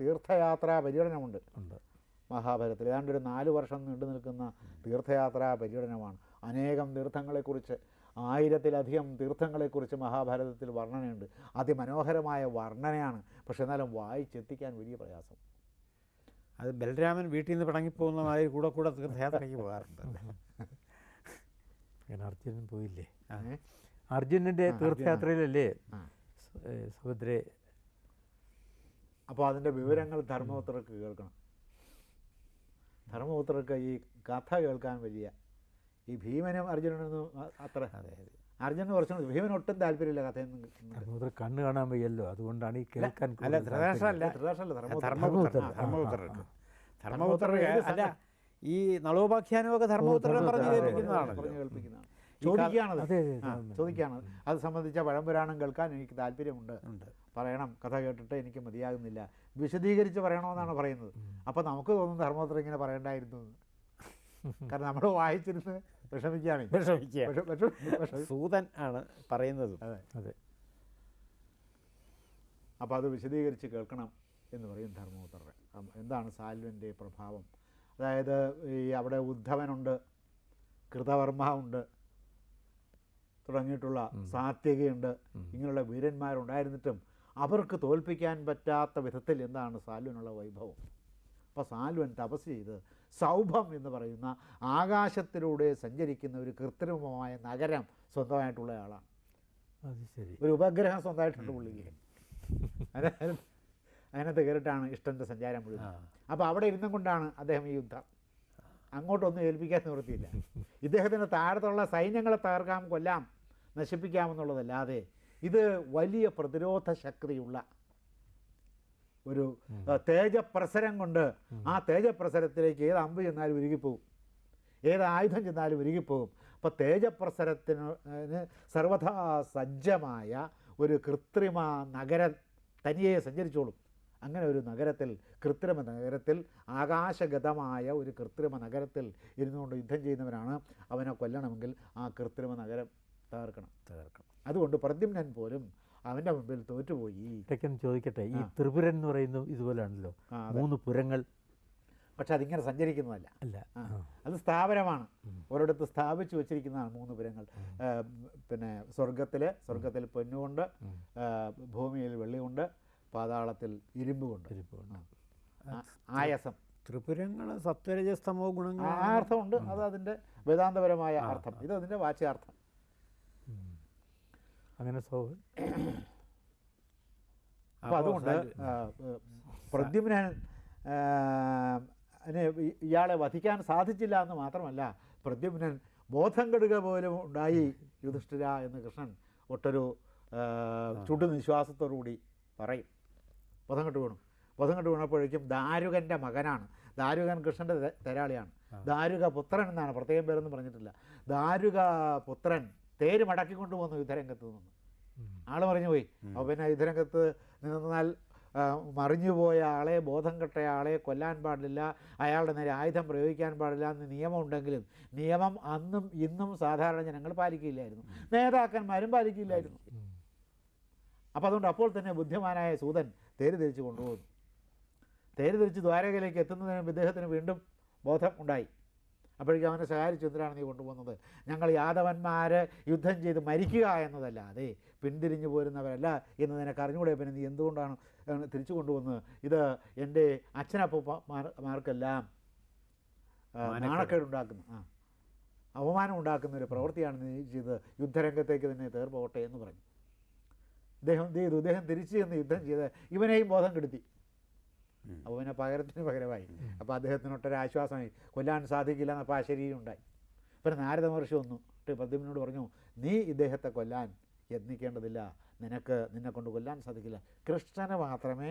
തീർത്ഥയാത്രാ പര്യടനമുണ്ട്. ഉണ്ട്. മഹാഭാരതത്തിൽ. ഏതാണ്ട് ഒരു നാല് വർഷം നീണ്ടു നിൽക്കുന്ന തീർത്ഥയാത്രാ പര്യടനമാണ്. അനേകം തീർത്ഥങ്ങളെക്കുറിച്ച് ആയിരത്തിലധികം തീർത്ഥങ്ങളെക്കുറിച്ച് മഹാഭാരതത്തിൽ വർണനയുണ്ട്. അതിമനോഹരമായ വർണനയാണ്. പക്ഷെ എന്നാലും വായിച്ചെത്തിക്കാൻ വലിയ പ്രയാസം. അത് ബലരാമൻ വീട്ടിൽ നിന്ന് പിണങ്ങിപ്പോകുന്ന മാതിരി കൂടെ കൂടെ തീർത്ഥയാത്രയ്ക്ക് പോകാറുണ്ട്. അങ്ങനെ അർജുനൻ പോയില്ലേ? അർജുനന്റെ തീർത്ഥയാത്രയിലല്ലേ. സുഭദ്രയെ അപ്പോൾ അതിന്റെ വിവരങ്ങൾ ധർമ്മപുത്രർക്ക് കേൾക്കണം. ധർമ്മപുത്രർക്ക് ഈ കഥ കേൾക്കാൻ വലിയ ഈ ഭീമനും അർജുനനൊന്നും അത്ര അതെ അതെ. അർജുനന് കുറച്ചുകൂടി ഭീമൻ ഒട്ടും താല്പര്യമില്ല കഥയൊന്നും കണ്ണ് കാണാൻ വയ്യല്ലോ. അതുകൊണ്ടാണ് ഈ കേൾക്കാൻ അല്ല ആ, ആ, ധർമ്മപുത്രർക്ക്. ധർമ്മപുത്രൻ അല്ല? ഈ നളോപാഖ്യാനമൊക്കെ ധർമ്മപുത്രനെ പറഞ്ഞു കേൾപ്പിക്കുന്നതാണ്. പറഞ്ഞു കേൾപ്പിക്കുന്നതാണ്. ചോദിക്കുകയാണത് അതെ, അതെ, അതെ. ചോദിക്കുകയാണ് അത് സംബന്ധിച്ച പഴംപുരാണം കേൾക്കാൻ എനിക്ക് താല്പര്യമുണ്ട്. ഉണ്ട്. പറയണം. കഥ കേട്ടിട്ട് എനിക്ക് മതിയാകുന്നില്ല. വിശദീകരിച്ച് പറയണമെന്നാണ് പറയുന്നത്. അപ്പോൾ നമുക്ക് തോന്നുന്നു ധർമ്മപുത്രം ഇങ്ങനെ പറയണ്ടായിരുന്നു കാരണം നമ്മൾ വായിച്ചിരുന്ന് വിഷമിക്കുകയാണ്. വിഷമിക്കുക. വിഷ- വിഷ- വിഷ- സൂതൻ ആണ് പറയുന്നത്. അതെ. അതെ. അപ്പോൾ അത് വിശദീകരിച്ച് കേൾക്കണം എന്ന് പറയും ധർമ്മപുത്രൻ. എന്താണ് സാൽവന്റെ പ്രഭാവം? അതായത് ഈ അവിടെ ഉദ്ധവനുണ്ട് കൃതവർമ്മ ഉണ്ട് തുടങ്ങിയിട്ടുള്ള സാത്യകയുണ്ട് ഇങ്ങനെയുള്ള വീരന്മാരുണ്ടായിരുന്നിട്ടും അവർക്ക് തോൽപ്പിക്കാൻ പറ്റാത്ത വിധത്തിൽ എന്താണ് സാലുവിനുള്ള വൈഭവം? അപ്പോൾ സാലുവൻ തപസ് ചെയ്ത് സൗഭം എന്ന് പറയുന്ന ആകാശത്തിലൂടെ സഞ്ചരിക്കുന്ന ഒരു കൃത്രിമമായ നഗരം സ്വന്തമായിട്ടുള്ള ആളാണ്. അത് ശരി. ഒരു ഉപഗ്രഹം സ്വന്തമായിട്ടുണ്ട് പുള്ളിക്ക്. അതിനകത്ത് കയറിട്ടാണ് കയറിയിട്ടാണ് ഇഷ്ടന്റെ സഞ്ചാരം മുഴുവൻ. അപ്പോൾ അവിടെ ഇരുന്നും കൊണ്ടാണ് അദ്ദേഹം ഈ യുദ്ധം. അങ്ങോട്ടൊന്നും ഏൽപ്പിക്കാൻ നിവൃത്തിയില്ല. ഇദ്ദേഹത്തിന്റെ താഴത്തുള്ള സൈന്യങ്ങളെ തകർക്കാം കൊല്ലാം നശിപ്പിക്കാമെന്നുള്ളതല്ലാതെ ഇത് വലിയ പ്രതിരോധ ശക്തിയുള്ള ഒരു തേജപ്രസരം കൊണ്ട് ആ തേജപ്രസരത്തിലേക്ക് ഏത് അമ്പ് ചെന്നാലും ഉരുകിപ്പോകും. ഏത് ആയുധം ചെന്നാലും ഉരുകിപ്പോകും. അപ്പോൾ തേജപ്രസരത്തിന് സർവഥാ സജ്ജമായ ഒരു കൃത്രിമ നഗര തനിയെ സഞ്ചരിച്ചോളും. അങ്ങനെ ഒരു നഗരത്തിൽ കൃത്രിമ നഗരത്തിൽ ആകാശഗതമായ ഒരു കൃത്രിമ നഗരത്തിൽ ഇരുന്നുകൊണ്ട് യുദ്ധം ചെയ്യുന്നവരാണ്. അവനെ കൊല്ലണമെങ്കിൽ ആ കൃത്രിമ നഗരം തകർക്കണം. തകർക്കണം. അതുകൊണ്ട് പ്രദ്യുമ്നൻ പോലും അവന്റെ മുമ്പിൽ തോറ്റുപോയി. തെക്കൻ ചോദിക്കട്ടെ ഈ ത്രിപുരൻ എന്ന് പറയുന്നത് ഇതുപോലെയാണല്ലോ മൂന്ന് പുരങ്ങൾ. പക്ഷെ അതിങ്ങനെ സഞ്ചരിക്കുന്നതല്ല. അല്ല. അത് സ്ഥാപനമാണ്. ഒരിടത്ത് സ്ഥാപിച്ചു വെച്ചിരിക്കുന്നതാണ് മൂന്ന് പുരങ്ങൾ. പിന്നെ സ്വർഗത്തിൽ സ്വർഗത്തിൽ പൊന്നുകൊണ്ട് ഭൂമിയിൽ വെള്ളി കൊണ്ട് പാതാളത്തിൽ ഇരുമ്പ് കൊണ്ട് ഇരുമ്പുകൊണ്ട്. കൊണ്ട് ആയസം. ത്രിപുരങ്ങൾ സത്വരജസ്തമോ ഗുണങ്ങൾ ആ അർത്ഥമുണ്ട് അത് അതിന്റെ വേദാന്തപരമായ അർത്ഥം. ഇത് അതിന്റെ വാച്യാർത്ഥം. അങ്ങനെ അപ്പോൾ അതുകൊണ്ട് പ്രദ്യുമ്നൻ ഇയാളെ വധിക്കാൻ സാധിച്ചില്ല എന്ന് മാത്രമല്ല പ്രദ്യുമ്നൻ ബോധം കെടുക പോലും ഉണ്ടായി യുധിഷ്ഠിര എന്ന് കൃഷ്ണൻ ഒട്ടൊരു ചുടു ചുടുനിശ്വാസത്തോടുകൂടി പറയും. ബോധം കെട്ട് വീണു. ബോധം കെട്ട് വീണപ്പോഴേക്കും ദാരുകന്റെ മകനാണ്. ദാരുകൻ കൃഷ്ണന്റെ തെരാളിയാണ്. ദാരുക പുത്രൻ എന്നാണ് പ്രത്യേകം പേരൊന്നും പറഞ്ഞിട്ടില്ല. ദാരുക പുത്രൻ തേര് മടക്കിക്കൊണ്ട് പോകുന്നു യുദ്ധരംഗത്ത് നിന്ന്. ആൾ മറിഞ്ഞു പോയി അപ്പോൾ പിന്നെ യുദ്ധരംഗത്ത് നിന്നാൽ മറിഞ്ഞു മറിഞ്ഞുപോയ ആളെ ബോധം കെട്ട ആളെ കൊല്ലാൻ പാടില്ല അയാളുടെ നേരെ ആയുധം പ്രയോഗിക്കാൻ പാടില്ല എന്ന് നിയമമുണ്ടെങ്കിലും നിയമം അന്നും ഇന്നും സാധാരണ ജനങ്ങൾ പാലിക്കില്ലായിരുന്നു. നേതാക്കന്മാരും പാലിക്കില്ലായിരുന്നു. അപ്പോൾ അതുകൊണ്ട് അപ്പോൾ തന്നെ ബുദ്ധിമാനായ സൂതൻ തേര് തിരിച്ച് കൊണ്ടുപോകുന്നു. തേര് തിരിച്ച് ദ്വാരകയിലേക്ക് എത്തുന്നതിന് ഇദ്ദേഹത്തിന് വീണ്ടും ബോധം ഉണ്ടായി. അപ്പോഴേക്കും അവനെ സഹായിച്ചു എന്തിനാണ് നീ കൊണ്ടുപോകുന്നത്? ഞങ്ങൾ യാദവന്മാർ യുദ്ധം ചെയ്ത് മരിക്കുക എന്നതല്ലാതെ പിന്തിരിഞ്ഞു പോരുന്നവരല്ല എന്ന് നിനക്ക് അറിഞ്ഞുകൂടെ? പിന്നെ നീ എന്തുകൊണ്ടാണ് തിരിച്ചു കൊണ്ടുവന്നത് ഇത് എന്റെ അച്ഛനപ്പമാർക്കെല്ലാം നാണക്കേടുണ്ടാക്കുന്നു. ആ. അപമാനം ഉണ്ടാക്കുന്ന ഒരു പ്രവൃത്തിയാണ് നീ ചെയ്ത് യുദ്ധരംഗത്തേക്ക് തന്നെ തീർപ്പോട്ടെ എന്ന് പറഞ്ഞു. ഇദ്ദേഹം എന്ത് ചെയ്തു? ഇദ്ദേഹം തിരിച്ചു ചെന്ന് യുദ്ധം ചെയ്ത് ഇവനെയും ബോധം കെടുത്തി. അപ്പോൾ പിന്നെ പകരത്തിന് പകരമായി. അപ്പോൾ അദ്ദേഹത്തിനൊട്ടൊരു ആശ്വാസമായി. കൊല്ലാൻ സാധിക്കില്ല എന്നപ്പോൾ ആ ശരീരം ഉണ്ടായി. പിന്നെ നാരദ മഹർഷി വന്നു. പ്രദ്യുമ്നോട് പറഞ്ഞു നീ ഇദ്ദേഹത്തെ കൊല്ലാൻ യത്നിക്കേണ്ടതില്ല. നിനക്ക് നിന്നെ കൊണ്ട് കൊല്ലാൻ സാധിക്കില്ല. കൃഷ്ണനെ മാത്രമേ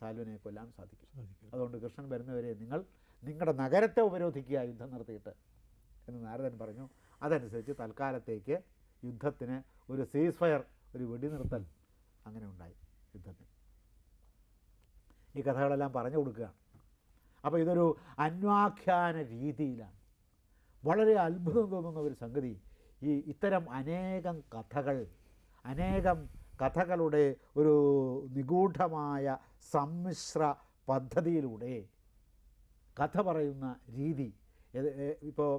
സാൽവനെ കൊല്ലാൻ സാധിക്കൂ. അതുകൊണ്ട് കൃഷ്ണൻ വരുന്നവരെ നിങ്ങൾ നിങ്ങളുടെ നഗരത്തെ ഉപരോധിക്കുക യുദ്ധം നിർത്തിയിട്ട് എന്ന് നാരദൻ പറഞ്ഞു. അതനുസരിച്ച് തൽക്കാലത്തേക്ക് യുദ്ധത്തിന് ഒരു സീസ് ഫയർ ഒരു വെടിനിർത്തൽ അങ്ങനെ ഉണ്ടായി യുദ്ധത്തിന്. ഈ കഥകളെല്ലാം പറഞ്ഞു കൊടുക്കുകയാണ്. അപ്പോൾ ഇതൊരു അന്വാഖ്യാന രീതിയിലാണ്. വളരെ അത്ഭുതം തോന്നുന്ന ഒരു സംഗതി. ഈ ഇത്തരം അനേകം കഥകൾ അനേകം കഥകളുടെ ഒരു നിഗൂഢമായ സമ്മിശ്ര പദ്ധതിയിലൂടെ കഥ പറയുന്ന രീതി. ഇപ്പോൾ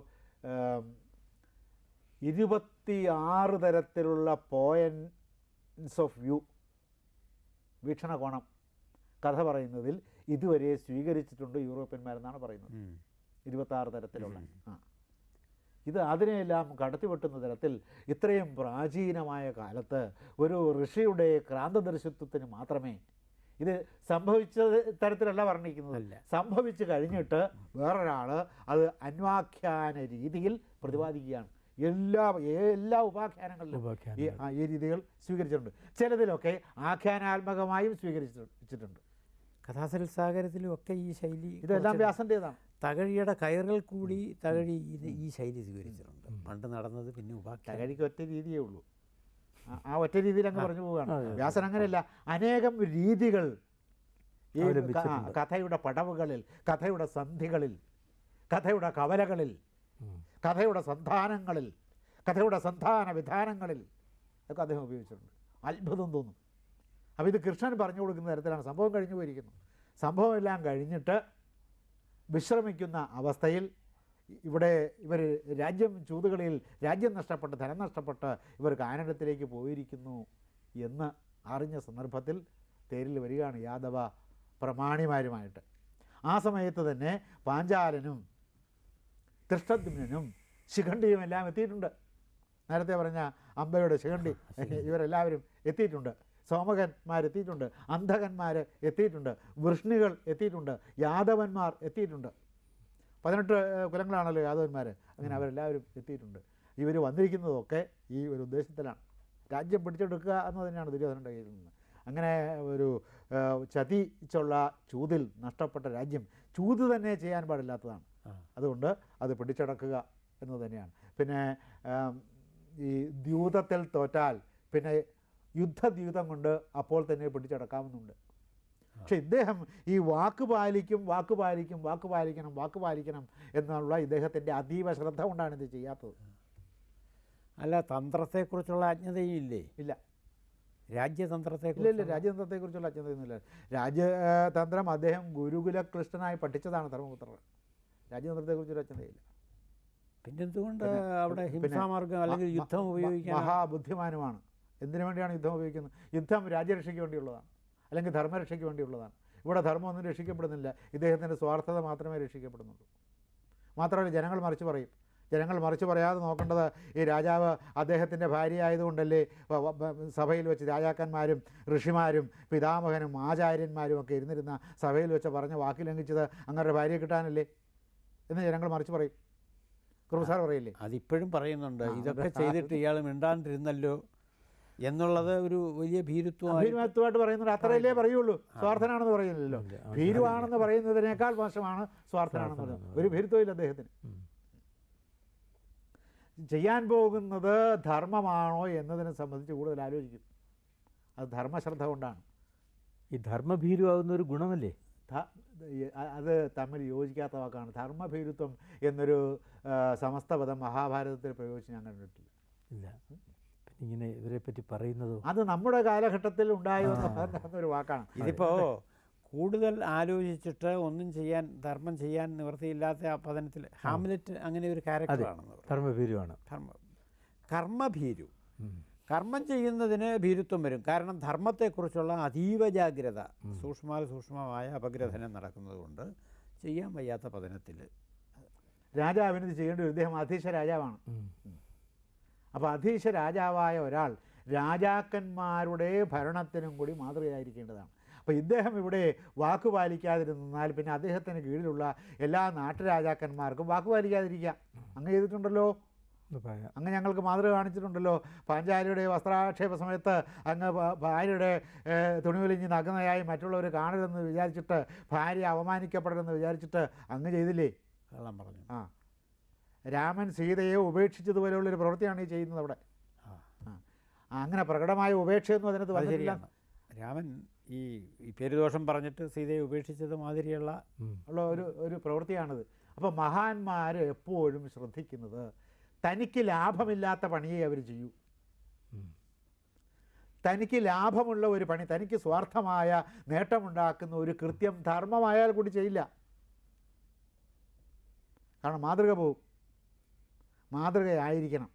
ഇരുപത്തി ആറ് തരത്തിലുള്ള പോയൻസ് ഓഫ് വ്യൂ വീക്ഷണകോണം കഥ പറയുന്നതിൽ ഇതുവരെ സ്വീകരിച്ചിട്ടുണ്ട് യൂറോപ്യന്മാരെന്നാണ് പറയുന്നത്. ഇരുപത്താറ് തരത്തിലുള്ള. ആ. ഇത് അതിനെയെല്ലാം കടത്തിവെട്ടുന്ന തരത്തിൽ ഇത്രയും പ്രാചീനമായ കാലത്ത് ഒരു ഋഷിയുടെ ക്രാന്തദർശിത്വത്തിന് മാത്രമേ ഇത് സംഭവിച്ച തരത്തിലല്ല വർണിക്കുന്നത്. അല്ല. സംഭവിച്ചു കഴിഞ്ഞിട്ട് വേറൊരാൾ അത് അന്വാഖ്യാന രീതിയിൽ പ്രതിപാദിക്കുകയാണ്. എല്ലാ എല്ലാ ഉപാഖ്യാനങ്ങളിലും ഈ രീതികൾ സ്വീകരിച്ചിട്ടുണ്ട്. ചിലതിലൊക്കെ ആഖ്യാനാത്മകമായും സ്വീകരിച്ചിട്ടുണ്ട്. കഥാസൽസാഗരത്തിലും ഒക്കെ ഈ ശൈലി ഇതെല്ലാം വ്യാസന്റേതാണ് തകഴിയുടെ കയറുകൾ കൂടി തകഴി ഇത് ഈ ശൈലി സ്വീകരിച്ചിട്ടുണ്ട്. പണ്ട് നടന്നത് പിന്നെ ഉപാക്കി തകഴിക്ക് ഒറ്റ രീതിയേ ഉള്ളൂ. ആ- ഒറ്റ രീതിയിൽ അങ്ങ് പറഞ്ഞു പോവുകയാണ്. വ്യാസൻ അങ്ങനെയല്ല. അനേകം രീതികൾ ഈ കഥയുടെ പടവുകളിൽ കഥയുടെ സന്ധികളിൽ കഥയുടെ കവലകളിൽ കഥയുടെ സന്താനങ്ങളിൽ കഥയുടെ സന്ധാന വിധാനങ്ങളിൽ ഒക്കെ അദ്ദേഹം ഉപയോഗിച്ചിട്ടുണ്ട്. അത്ഭുതം തോന്നും. അപ്പോൾ ഇത് കൃഷ്ണൻ പറഞ്ഞു കൊടുക്കുന്ന തരത്തിലാണ്. സംഭവം കഴിഞ്ഞു പോയിരിക്കുന്നു. സംഭവം എല്ലാം കഴിഞ്ഞിട്ട് വിശ്രമിക്കുന്ന അവസ്ഥയിൽ ഇവിടെ ഇവർ രാജ്യം ചൂതുകളിൽ രാജ്യം നഷ്ടപ്പെട്ട് ധനം നഷ്ടപ്പെട്ട് ഇവർ കാനഡത്തിലേക്ക് പോയിരിക്കുന്നു എന്ന് അറിഞ്ഞ സന്ദർഭത്തിൽ തേരിൽ വരികയാണ് യാദവ പ്രമാണിമാരുമായിട്ട്. ആ സമയത്ത് തന്നെ പാഞ്ചാലനും തൃഷ്ടദ്യുനും ശിഖണ്ഡിയും എല്ലാം എത്തിയിട്ടുണ്ട്. നേരത്തെ പറഞ്ഞ അമ്പയുടെ ശിഖണ്ഡി ഇവരെല്ലാവരും എത്തിയിട്ടുണ്ട്. സോമകന്മാർ എത്തിയിട്ടുണ്ട് അന്ധകന്മാർ എത്തിയിട്ടുണ്ട് വൃഷ്ണികൾ എത്തിയിട്ടുണ്ട് യാദവന്മാർ എത്തിയിട്ടുണ്ട്. പതിനെട്ട് കുലങ്ങളാണല്ലോ യാദവന്മാർ അങ്ങനെ അവരെല്ലാവരും എത്തിയിട്ടുണ്ട്. ഇവർ വന്നിരിക്കുന്നതൊക്കെ ഈ ഒരു ഉദ്ദേശത്തിലാണ്. രാജ്യം പിടിച്ചെടുക്കുക എന്ന് തന്നെയാണ് ദുര്യോധനന്റെ കയ്യിൽ നിന്ന്. അങ്ങനെ ഒരു ചതിച്ചുള്ള ചൂതിൽ നഷ്ടപ്പെട്ട രാജ്യം ചൂത് തന്നെ ചെയ്യാൻ പാടില്ലാത്തതാണ്. അതുകൊണ്ട് അത് പിടിച്ചടക്കുക എന്ന് തന്നെയാണ്. പിന്നെ ഈ ദ്യൂതത്തിൽ തോറ്റാൽ പിന്നെ യുദ്ധദ്യൂതം കൊണ്ട് അപ്പോൾ തന്നെ പിടിച്ചടക്കാമെന്നുണ്ട്. പക്ഷെ ഇദ്ദേഹം ഈ വാക്ക് പാലിക്കും വാക്ക് പാലിക്കും വാക്ക് പാലിക്കണം വാക്ക് പാലിക്കണം എന്നുള്ള ഇദ്ദേഹത്തിന്റെ അതീവ ശ്രദ്ധ കൊണ്ടാണ് ഇത് ചെയ്യാത്തത്. അല്ല തന്ത്രത്തെക്കുറിച്ചുള്ള അജ്ഞതയും ഇല്ലേ. ഇല്ല രാജ്യതന്ത്രത്തെ ഇല്ല ഇല്ല രാജ്യതന്ത്രത്തെക്കുറിച്ചുള്ള അജ്ഞതയൊന്നുമില്ല. രാജ്യതന്ത്രം അദ്ദേഹം ഗുരുകുല കൃഷ്ണനായി പഠിച്ചതാണ് ധർമ്മപുത്രർ രാജ്യതന്ത്രത്തെക്കുറിച്ചൊരു അജ്ഞതയില്ല. പിന്നെന്തുകൊണ്ട് എന്തുകൊണ്ട് അവിടെ ഹിംസാമാർഗം അല്ലെങ്കിൽ യുദ്ധം ഉപയോഗിക്കാൻ മഹാബുദ്ധിമാനുമാണ്. എന്തിനു വേണ്ടിയാണ് യുദ്ധം ഉപയോഗിക്കുന്നത്? യുദ്ധം രാജ്യരക്ഷയ്ക്ക് വേണ്ടിയുള്ളതാണ്. അല്ലെങ്കിൽ ധർമ്മരക്ഷയ്ക്ക് വേണ്ടിയുള്ളതാണ്. ഇവിടെ ധർമ്മമൊന്നും രക്ഷിക്കപ്പെടുന്നില്ല. ഇദ്ദേഹത്തിന്റെ സ്വാർത്ഥത മാത്രമേ രക്ഷിക്കപ്പെടുന്നുള്ളൂ. മാത്രമല്ല ജനങ്ങൾ മറിച്ച് പറയും. ജനങ്ങൾ മറിച്ച് പറയാതെ നോക്കേണ്ടത് ഈ രാജാവ് അദ്ദേഹത്തിന്റെ ഭാര്യയായതുകൊണ്ടല്ലേ സഭയിൽ വെച്ച് രാജാക്കന്മാരും ഋഷിമാരും പിതാമഹനും ആചാര്യന്മാരും ഒക്കെ ഇരുന്നിരുന്ന സഭയിൽ വെച്ച് പറഞ്ഞ വാക്കി ലംഘിച്ചത് അങ്ങരുടെ ഭാര്യയെ കിട്ടാനല്ലേ? എന്ന് ജനങ്ങൾ മറിച്ച് പറയും. കുറുസാർ പറയില്ലേ? അതിപ്പോഴും പറയുന്നുണ്ട്. ഇതൊക്കെ. ചെയ്തിട്ട് ഇയാൾ മിണ്ടാണ്ടിരുന്നല്ലോ. എന്നുള്ളത് ഒരു വലിയ ഭീരുത്വമായിട്ട് പറയുന്നത് അത്രയല്ലേ പറയുള്ളൂ. സ്വാർത്ഥനാണെന്ന് പറയുന്നില്ലല്ലോ. ഭീരുവാണെന്ന് പറയുന്നതിനേക്കാൾ മോശമാണ് സ്വാർത്ഥനാണെന്ന് പറയുന്നത് ഒരു ഭീരുത്വമില്ല അദ്ദേഹത്തിന്. ചെയ്യാൻ പോകുന്നത് ധർമ്മമാണോ എന്നതിനെ സംബന്ധിച്ച് കൂടുതൽ ആലോചിക്കും. അത് ധർമ്മശ്രദ്ധ കൊണ്ടാണ്. ഈ ധർമ്മഭീരുവാകുന്ന ഒരു ഗുണമല്ലേ? അത് തമ്മിൽ യോജിക്കാത്ത വാക്കാണ്. ധർമ്മഭീരുത്വം എന്നൊരു സമസ്ത പദം മഹാഭാരതത്തിൽ പ്രയോഗിച്ച് ഞാൻ കണ്ടിട്ടില്ല. ഇല്ല. ഇങ്ങനെ ഇവരെ പറ്റി പറയുന്നത്? അത് നമ്മുടെ കാലഘട്ടത്തിൽ ഉണ്ടായി എന്നൊരു ഒരു വാക്കാണ്. ഇതിപ്പോ കൂടുതൽ ആലോചിച്ചിട്ട് ഒന്നും ചെയ്യാൻ ധർമ്മം ചെയ്യാൻ നിവൃത്തിയില്ലാത്ത ആ പതനത്തിൽ ഹാംലെറ്റ് അങ്ങനെ ഒരു ക്യാരക്ടറാണെന്ന് ധർമ്മഭീരുവാണ്. ധർമ്മ കർമ്മഭീരു. കർമ്മം ചെയ്യുന്നതിന് ഭീരുത്വം വരും. കാരണം ധർമ്മത്തെക്കുറിച്ചുള്ള അതീവ ജാഗ്രത സൂക്ഷ്മാൽ സൂക്ഷ്മമായ അപഗ്രഥനം നടക്കുന്നത് കൊണ്ട് ചെയ്യാൻ വയ്യാത്ത പതനത്തിൽ. രാജാവിനത് ചെയ്യേണ്ടി ഇദ്ദേഹം അധീശ രാജാവാണ്. അപ്പോൾ അധീശ രാജാവായ ഒരാൾ രാജാക്കന്മാരുടെ ഭരണത്തിനും കൂടി മാതൃകയായിരിക്കേണ്ടതാണ്. അപ്പോൾ ഇദ്ദേഹം ഇവിടെ വാക്ക് പാലിക്കാതിരുന്നാൽ പിന്നെ അദ്ദേഹത്തിന് കീഴിലുള്ള എല്ലാ നാട്ടുരാജാക്കന്മാർക്കും വാക്ക് പാലിക്കാതിരിക്കുക. അങ്ങ് ചെയ്തിട്ടുണ്ടല്ലോ? അങ്ങ് ഞങ്ങൾക്ക് മാതൃക കാണിച്ചിട്ടുണ്ടല്ലോ. പാഞ്ചാലിയുടെ വസ്ത്രാക്ഷേപ സമയത്ത് അങ്ങ് ഭാര്യയുടെ തുണിവലിഞ്ഞ് നഗ്നയായി മറ്റുള്ളവർ കാണരുതെന്ന് വിചാരിച്ചിട്ട് ഭാര്യ അവമാനിക്കപ്പെടരുതെന്ന് വിചാരിച്ചിട്ട് അങ്ങ് ചെയ്തില്ലേ? കള്ളം പറഞ്ഞു. ആ. രാമൻ സീതയെ ഉപേക്ഷിച്ചതുപോലെയുള്ളൊരു പ്രവൃത്തിയാണ് ഈ ചെയ്യുന്നത് അവിടെ. അങ്ങനെ പ്രകടമായ ഉപേക്ഷയൊന്നും അതിനകത്ത് അത് വന്നിട്ടില്ല. രാമൻ ഈ ഈ പേരുദോഷം പറഞ്ഞിട്ട് സീതയെ ഉപേക്ഷിച്ചത് മാതിരിയുള്ള ഉള്ള ഒരു ഒരു പ്രവൃത്തിയാണിത്. അപ്പോൾ മഹാന്മാർ എപ്പോഴും ശ്രദ്ധിക്കുന്നത് തനിക്ക് ലാഭമില്ലാത്ത പണിയെ അവർ ചെയ്യൂ. തനിക്ക് ലാഭമുള്ള ഒരു പണി തനിക്ക് സ്വാർത്ഥമായ നേട്ടമുണ്ടാക്കുന്ന ഒരു കൃത്യം ധർമ്മമായാൽ കൂടി ചെയ്യില്ല. കാരണം മാതൃക പോവും. മാതൃകയായിരിക്കണം.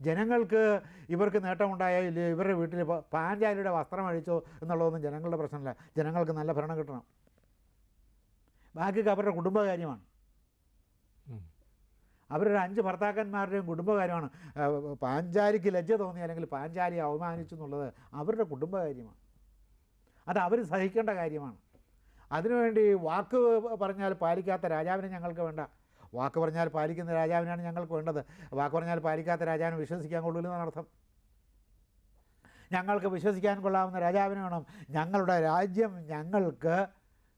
ജനങ്ങൾക്ക് ഇവർക്ക് നേട്ടമുണ്ടായോ ഇല്ലയോ ഇവരുടെ വീട്ടിൽ പാഞ്ചാലിയുടെ വസ്ത്രം അഴിച്ചോ എന്നുള്ളതൊന്നും ജനങ്ങളുടെ പ്രശ്നമല്ല. ജനങ്ങൾക്ക് നല്ല ഭരണം കിട്ടണം. ബാക്കിയൊക്കെ അവരുടെ കുടുംബകാര്യമാണ്. അവരുടെ അഞ്ച് ഭർത്താക്കന്മാരുടെയും കുടുംബകാര്യമാണ്. പാഞ്ചാരിക്ക് പാഞ്ചാലിക്ക് ലജ്ജ തോന്നി അല്ലെങ്കിൽ പാഞ്ചാലിയെ അവമാനിച്ചു എന്നുള്ളത് അവരുടെ കുടുംബകാര്യമാണ്. അത് അവർ സഹിക്കേണ്ട കാര്യമാണ്. അതിനുവേണ്ടി വാക്ക് പറഞ്ഞാൽ പാലിക്കാത്ത രാജാവിനെ ഞങ്ങൾക്ക് വേണ്ട. വാക്ക് പറഞ്ഞാൽ പാലിക്കുന്ന രാജാവിനാണ് ഞങ്ങൾക്ക് വേണ്ടത്. വാക്ക് പറഞ്ഞാൽ പാലിക്കാത്ത രാജാവിനെ വിശ്വസിക്കാൻ കൊള്ളില്ല അർത്ഥം. ഞങ്ങൾക്ക് വിശ്വസിക്കാൻ കൊള്ളാവുന്ന രാജാവിനെ വേണം. ഞങ്ങളുടെ രാജ്യം ഞങ്ങൾക്ക്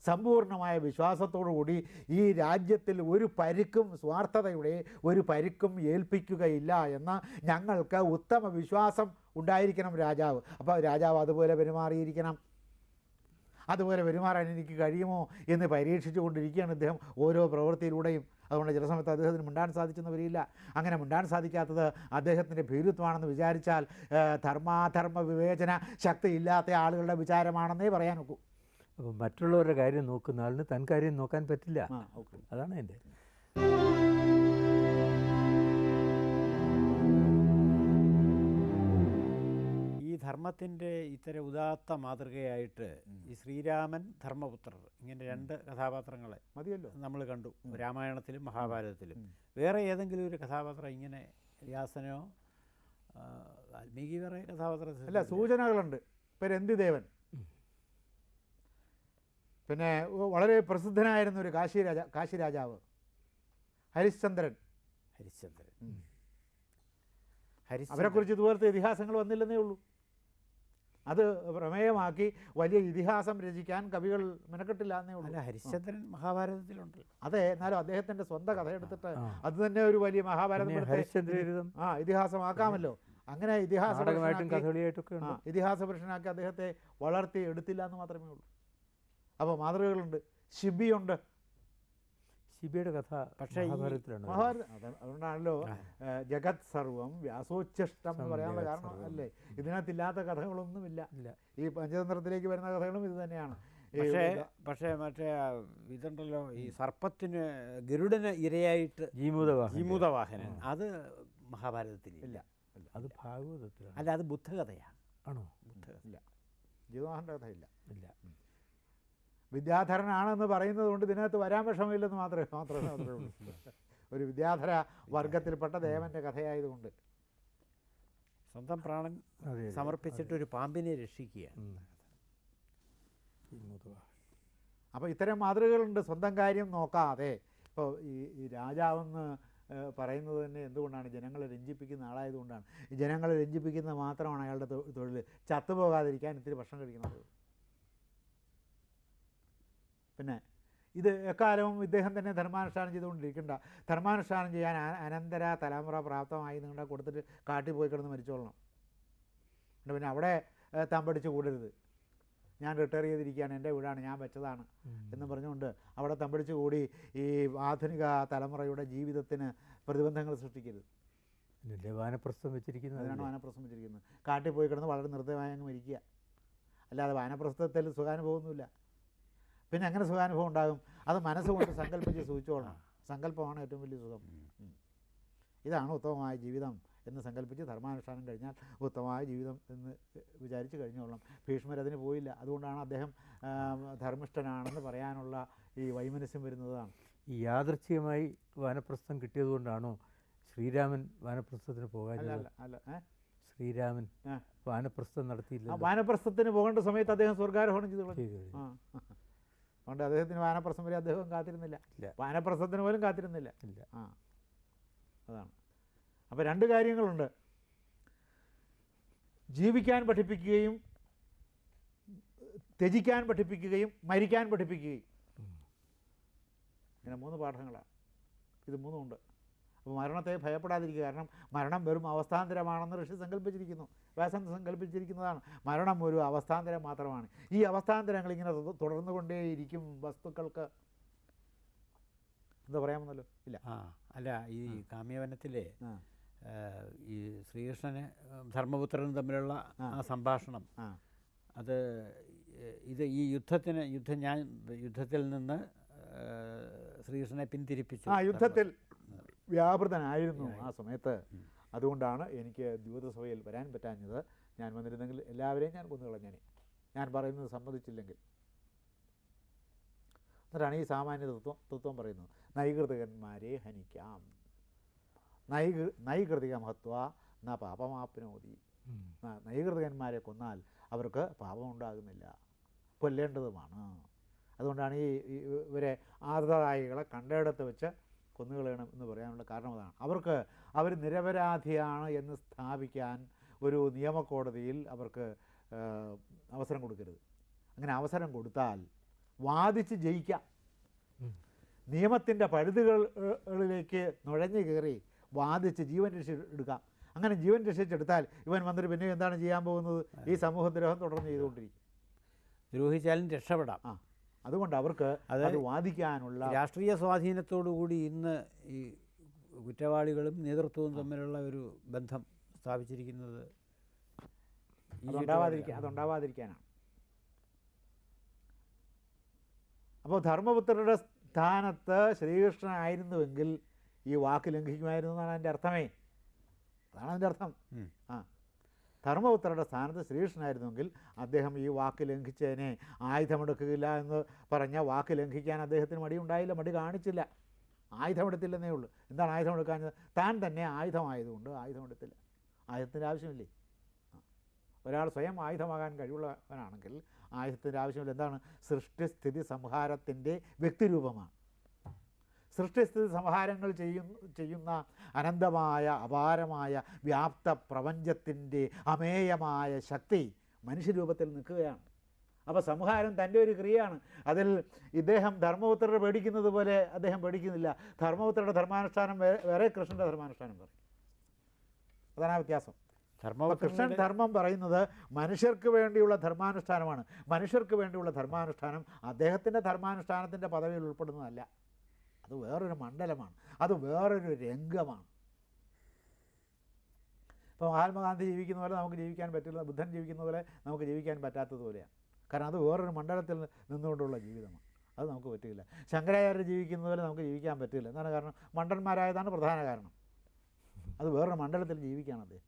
സമ്പൂർണമായ വിശ്വാസത്തോടു കൂടി ഈ രാജ്യത്തിൽ ഒരു പരിക്കും സ്വാർത്ഥതയുടെ ഒരു പരിക്കും ഏൽപ്പിക്കുകയില്ല എന്ന ഞങ്ങൾക്ക് ഉത്തമ വിശ്വാസം ഉണ്ടായിരിക്കണം രാജാവ്. അപ്പോൾ രാജാവ് അതുപോലെ പെരുമാറിയിരിക്കണം. അതുപോലെ പെരുമാറാൻ എനിക്ക് കഴിയുമോ എന്ന് പരീക്ഷിച്ചു കൊണ്ടിരിക്കുകയാണ് ഇദ്ദേഹം ഓരോ പ്രവൃത്തിയിലൂടെയും. അതുകൊണ്ട് ചില സമയത്ത് അദ്ദേഹത്തിന് മിണ്ടാൻ സാധിച്ചെന്ന് വരില്ല. അങ്ങനെ മിണ്ടാൻ സാധിക്കാത്തത് അദ്ദേഹത്തിന്റെ ഭീരുത്വമാണെന്ന് വിചാരിച്ചാൽ ധർമാധർമ്മ വിവേചന ശക്തിയില്ലാത്ത ആളുകളുടെ വിചാരമാണെന്നേ പറയാൻ നോക്കൂ അപ്പം മറ്റുള്ളവരുടെ കാര്യം നോക്കുന്ന ആളിന് തൻ കാര്യം നോക്കാൻ പറ്റില്ല. അതാണ് എന്റെ ധർമ്മത്തിന്റെ ഇത്തരം ഉദാത്ത മാതൃകയായിട്ട് ഈ ശ്രീരാമൻ ധർമ്മപുത്രർ ഇങ്ങനെ രണ്ട് കഥാപാത്രങ്ങളെ മതിയല്ലോ. നമ്മൾ കണ്ടു. രാമായണത്തിലും മഹാഭാരതത്തിലും. വേറെ ഏതെങ്കിലും ഒരു കഥാപാത്രം ഇങ്ങനെ വ്യാസനോ വാൽമീകി വേറെ കഥാപാത്രം അല്ല സൂചനകളുണ്ട്. ഇപ്പം രന്തിദേവൻ പിന്നെ വളരെ പ്രസിദ്ധനായിരുന്ന ഒരു കാശി രാജ കാശി രാജാവ്. ഹരിശ്ചന്ദ്രൻ. ഹരിശ്ചന്ദ്രൻ. അവരെക്കുറിച്ച് ഇതുപോലത്തെ ഇതിഹാസങ്ങൾ വന്നില്ലെന്നേ ഉള്ളൂ. അത് പ്രമേയമാക്കി വലിയ ഇതിഹാസം രചിക്കാൻ കവികൾ മെനക്കെട്ടില്ല എന്നേ ഉള്ളൂ. ഹരിശ്ചന്ദ്രൻ മഹാഭാരതത്തിലുണ്ട്. അതെ എന്നാലും അദ്ദേഹത്തിന്റെ സ്വന്തം കഥ എടുത്തിട്ട് അത് തന്നെ ഒരു വലിയ മഹാഭാരതം പിന്നെ ആ ഇതിഹാസമാക്കാമല്ലോ. അങ്ങനെ ഇതിഹാസ ഇതിഹാസ പുരുഷനാക്കി അദ്ദേഹത്തെ വളർത്തി എടുത്തില്ല എന്ന് മാത്രമേ ഉള്ളൂ. അപ്പോൾ മാതൃകകളുണ്ട്. ശിബിയുണ്ട്. ശിബിയുടെ കഥ പക്ഷേ അതുകൊണ്ടാണല്ലോ ജഗത് സർവം വ്യാസോച്ഛിഷ്ടം എന്ന് പറയാനുള്ള കാരണം അല്ലേ? ഇതിനകത്ത് ഇല്ലാത്ത കഥകളൊന്നുമില്ല. ഇല്ല. ഈ പഞ്ചതന്ത്രത്തിലേക്ക് വരുന്ന കഥകളും ഇത് തന്നെയാണ്. പക്ഷേ പക്ഷേ മറ്റേ ഇതുണ്ടല്ലോ ഈ സർപ്പത്തിന് ഗരുഡന് ഇരയായിട്ട് ജീമൂതവാഹനൻ അത് മഹാഭാരതത്തിൽ ഇല്ല അത് ഭാഗവതത്തിലാണ്. അല്ല അത് ബുദ്ധകഥയാണ്. ആണോ? ബുദ്ധകഥ ജീവവാഹന്റെ കഥയില്ല. ഇല്ല. വിദ്യാധരനാണെന്ന് പറയുന്നത് കൊണ്ട് ഇതിനകത്ത് വരാൻ വിഷമമില്ലെന്ന് മാത്രമേ മാത്രമേ മാത്രമേ ഉള്ളൂ. ഒരു വിദ്യാധര വർഗത്തിൽപ്പെട്ട ദേവന്റെ കഥയായതുകൊണ്ട്. സ്വന്തം പ്രാണൻ. സമർപ്പിച്ചിട്ട് ഒരു പാമ്പിനെ രക്ഷിക്കുക. അപ്പോൾ ഇത്തരം മാതൃകകളുണ്ട്. സ്വന്തം കാര്യം നോക്കാതെ ഇപ്പോൾ ഈ ഈ രാജാവെന്ന് പറയുന്നത് തന്നെ എന്തുകൊണ്ടാണ്? ജനങ്ങളെ രഞ്ജിപ്പിക്കുന്ന ആളായതുകൊണ്ടാണ്. ഈ ജനങ്ങളെ രഞ്ജിപ്പിക്കുന്നത് മാത്രമാണ് അയാളുടെ തൊഴിൽ ചത്തുപോകാതിരിക്കാൻ ഇത്തിരി ഭക്ഷണം കഴിക്കുന്നത് പിന്നെ ഇത് എക്കാലവും ഇദ്ദേഹം തന്നെ ധർമാനുഷ്ഠാനം ചെയ്തുകൊണ്ടിരിക്കണ്ട. ധർമാനുഷ്ഠാനം ചെയ്യാൻ അനന്തര തലമുറ പ്രാപ്തമായി നിങ്ങളുടെ കൊടുത്തിട്ട് കാട്ടിൽ പോയി കിടന്ന് മരിച്ചോളണം. പിന്നെ അവിടെ തമ്പടിച്ച് കൂടരുത്. ഞാൻ റിട്ടയർ ചെയ്തിരിക്കുകയാണ് എന്റെ വീടാണ് ഞാൻ വെച്ചതാണ് എന്ന് പറഞ്ഞുകൊണ്ട് അവിടെ തമ്പടിച്ച് കൂടി ഈ ആധുനിക തലമുറയുടെ ജീവിതത്തിന് പ്രതിബന്ധങ്ങൾ സൃഷ്ടിക്കരുത്. വാനപ്രസ്ഥം വെച്ചിരിക്കുന്നത് അതിനാണ് വാനപ്രസ്ഥം വെച്ചിരിക്കുന്നത്. കാട്ടിൽ പോയി കിടന്ന് വളരെ നിർദ്ദയമായി അങ്ങ് മരിക്കുക. അല്ലാതെ വാനപ്രസ്ഥത്തിൽ സുഖാനുഭവമൊന്നുമില്ല. പിന്നെ എങ്ങനെ സുഖാനുഭവം ഉണ്ടാകും? അത് മനസ്സുകൊണ്ട് സങ്കല്പിച്ച് സൂചിച്ചോളണം. സങ്കല്പമാണ് ഏറ്റവും വലിയ സുഖം. ഇതാണ് ഉത്തമമായ ജീവിതം എന്ന് സങ്കല്പിച്ച് ധർമാനുഷ്ഠാനം കഴിഞ്ഞാൽ ഉത്തമമായ ജീവിതം എന്ന് വിചാരിച്ച് കഴിഞ്ഞോളണം. ഭീഷ്മർ അതിന് പോയില്ല. അതുകൊണ്ടാണ് അദ്ദേഹം ധർമ്മിഷ്ഠനാണെന്ന് പറയാനുള്ള ഈ വൈമനസ്യം വരുന്നതാണ്. ഈ യാദൃച്ഛികമായി വാനപ്രസ്ഥം കിട്ടിയതുകൊണ്ടാണോ ശ്രീരാമൻ വാനപ്രസ്ഥത്തിന് പോകാൻ അല്ല അല്ല ശ്രീരാമൻ. വാനപ്രസ്ഥം നടത്തിയില്ല വാനപ്രസ്ഥത്തിന് പോകേണ്ട സമയത്ത് അദ്ദേഹം സ്വർഗാരോഹണം ചെയ്തു ചെയ്തു അതുകൊണ്ട് അദ്ദേഹത്തിന് വാനപ്രസം വരെ അദ്ദേഹം കാത്തിരുന്നില്ല. വാനപ്രസത്തിന് പോലും കാത്തിരുന്നില്ല. ഇല്ല. ആ. അതാണ്. അപ്പോൾ രണ്ട് കാര്യങ്ങളുണ്ട്. ജീവിക്കാൻ പഠിപ്പിക്കുകയും ത്യജിക്കാൻ പഠിപ്പിക്കുകയും മരിക്കാൻ പഠിപ്പിക്കുകയും. ഇങ്ങനെ മൂന്ന് പാഠങ്ങളാണ് ഇത് മൂന്നുമുണ്ട് മരണത്തെ ഭയപ്പെടാതിരിക്കുക. കാരണം മരണം വെറും അവസ്ഥാന്തരമാണെന്ന് ഋഷി സങ്കല്പിച്ചിരിക്കുന്നു വ്യാസൻ സങ്കല്പിച്ചിരിക്കുന്നതാണ് മരണം ഒരു അവസ്ഥാന്തരം മാത്രമാണ്. ഈ അവസ്ഥാന്തരങ്ങൾ ഇങ്ങനെ തുട- തുടർന്നുകൊണ്ടേയിരിക്കും വസ്തുക്കൾക്ക്. എന്താ പറയാമെന്നല്ലോ? ഇല്ല. ആ അല്ല ഈ കാമ്യവനത്തിലെ ഈ ശ്രീകൃഷ്ണന് ധർമ്മപുത്രനും തമ്മിലുള്ള ആ. ആ സംഭാഷണം. അത് ഇത് ഈ യുദ്ധത്തിന് യുദ്ധം ഞാൻ യുദ്ധത്തിൽ നിന്ന് ശ്രീകൃഷ്ണനെ പിന്തിരിപ്പിച്ചു. ആ യുദ്ധത്തിൽ വ്യാപൃതനായിരുന്നു ആ സമയത്ത്. അതുകൊണ്ടാണ് എനിക്ക് ദ്യൂതസഭയിൽ വരാൻ പറ്റാഞ്ഞത്. ഞാൻ വന്നിരുന്നെങ്കിൽ എല്ലാവരെയും ഞാൻ കൊന്നുകളഞ്ഞേനെ. ഞാൻ പറയുന്നത് സമ്മതിച്ചില്ലെങ്കിൽ. എന്നിട്ടാണ് ഈ സാമാന്യ തത്വം തത്വം പറയുന്നത്. നൈകൃതകന്മാരെ ഹനിക്കാം. നൈകൃ നൈകൃതിക മഹത്വ ന പാപമാപ്നോതി. നൈകൃതകന്മാരെ കൊന്നാൽ അവർക്ക് പാപമുണ്ടാകുന്നില്ല. കൊല്ലേണ്ടതുമാണ്. അതുകൊണ്ടാണ് ഈ ഈ ഇവരെ ആദതായികളെ കണ്ടയിടത്ത് വെച്ച് കൊന്നുകളയണം എന്ന് പറയാനുള്ള കാരണം അതാണ്. അവർക്ക് അവർ നിരപരാധിയാണ് എന്ന് സ്ഥാപിക്കാൻ ഒരു നിയമക്കോടതിയിൽ അവർക്ക് അവസരം കൊടുക്കരുത്. അങ്ങനെ അവസരം കൊടുത്താൽ വാദിച്ച് ജയിക്കാം. നിയമത്തിന്റെ പഴുതുകളിലേക്ക് നുഴഞ്ഞു കയറി വാദിച്ച് ജീവൻ രക്ഷ എടുക്കാം. അങ്ങനെ ജീവൻ രക്ഷിച്ചെടുത്താൽ ഇവൻ വന്നിട്ട് പിന്നെ എന്താണ് ചെയ്യാൻ പോകുന്നത്? ഈ സമൂഹദ്രോഹം തുടർന്ന് ചെയ്തുകൊണ്ടിരിക്കും. ദ്രോഹിച്ചാലും രക്ഷപ്പെടാം. ആ. അതുകൊണ്ട് അവർക്ക് അത് വാദിക്കാനുള്ള രാഷ്ട്രീയ സ്വാധീനത്തോടുകൂടി ഇന്ന് ഈ കുറ്റവാളികളും നേതൃത്വവും തമ്മിലുള്ള ഒരു ബന്ധം സ്ഥാപിച്ചിരിക്കുന്നത് അതുണ്ടാവാതിരിക്കാൻ അതുണ്ടാവാതിരിക്കാനാണ് അപ്പോൾ ധർമ്മപുത്രരുടെ സ്ഥാനത്ത് ശ്രീകൃഷ്ണനായിരുന്നുവെങ്കിൽ ഈ വാക്ക് ലംഘിക്കുമായിരുന്നു എന്നാണ് അതിന്റെ അർത്ഥമേ. അതാണ് അതിന്റെ അർത്ഥം. ആ. ധർമ്മപുത്രരുടെ സ്ഥാനത്ത് ശ്രീകൃഷ്ണനായിരുന്നുവെങ്കിൽ അദ്ദേഹം ഈ വാക്ക് ലംഘിച്ചതിനെ ആയുധമെടുക്കില്ല എന്ന് പറഞ്ഞ വാക്ക് ലംഘിക്കാൻ അദ്ദേഹത്തിന് മടി ഉണ്ടായില്ല മടി കാണിച്ചില്ല. ആയുധമെടുത്തില്ലെന്നേ ഉള്ളൂ. എന്താണ് ആയുധമെടുക്കാഞ്ഞത് താൻ തന്നെ ആയുധമായതുകൊണ്ട് ആയുധമെടുത്തില്ല. ആയുധത്തിന്റെ ആവശ്യമില്ലേ? ഒരാൾ സ്വയം ആയുധമാകാൻ കഴിവുള്ളവനാണെങ്കിൽ ആയുധത്തിന്റെ ആവശ്യമില്ല. എന്താണ്? സൃഷ്ടിസ്ഥിതി സംഹാരത്തിന്റെ വ്യക്തിരൂപമാണ്. സൃഷ്ടിസ്ഥിതി സംഹാരങ്ങൾ ചെയ്യുന്ന ചെയ്യുന്ന അനന്തമായ അപാരമായ വ്യാപ്ത പ്രപഞ്ചത്തിന്റെ അമേയമായ ശക്തി മനുഷ്യരൂപത്തിൽ നിൽക്കുകയാണ്. അപ്പോൾ സംഹാരം തന്റെ ഒരു ക്രിയയാണ്. അതിൽ ഇദ്ദേഹം ധർമ്മപുത്രരെ പേടിക്കുന്നത് പോലെ അദ്ദേഹം പേടിക്കുന്നില്ല. ധർമ്മപുത്രരുടെ ധർമാനുഷ്ഠാനം വേറെ കൃഷ്ണന്റെ ധർമാനുഷ്ഠാനം വേറെ അതാണ് ആ വ്യത്യാസം. ധർമ്മ കൃഷ്ണൻ ധർമ്മം പറയുന്നത് മനുഷ്യർക്ക് വേണ്ടിയുള്ള ധർമാനുഷ്ഠാനമാണ്. മനുഷ്യർക്ക് വേണ്ടിയുള്ള ധർമാനുഷ്ഠാനം അദ്ദേഹത്തിന്റെ ധർമാനുഷ്ഠാനത്തിന്റെ പദവിയിൽ ഉൾപ്പെടുന്നതല്ല. അത് വേറൊരു മണ്ഡലമാണ്. അത് വേറൊരു രംഗമാണ്. ഇപ്പോൾ മഹാത്മാഗാന്ധി ജീവിക്കുന്ന പോലെ നമുക്ക് ജീവിക്കാൻ പറ്റില്ല ബുദ്ധൻ ജീവിക്കുന്ന പോലെ നമുക്ക് ജീവിക്കാൻ പറ്റാത്തതുപോലെയാണ് കാരണം അത് വേറൊരു മണ്ഡലത്തിൽ നിന്നുകൊണ്ടുള്ള ജീവിതമാണ്. അത് നമുക്ക് പറ്റില്ല. ശങ്കരാചാര്യ ജീവിക്കുന്ന പോലെ നമുക്ക് ജീവിക്കാൻ പറ്റില്ല. എന്താണ് കാരണം? മണ്ടന്മാരായതാണ് പ്രധാന കാരണം. അത് വേറൊരു മണ്ഡലത്തിൽ ജീവിക്കുകയാണ് അദ്ദേഹം.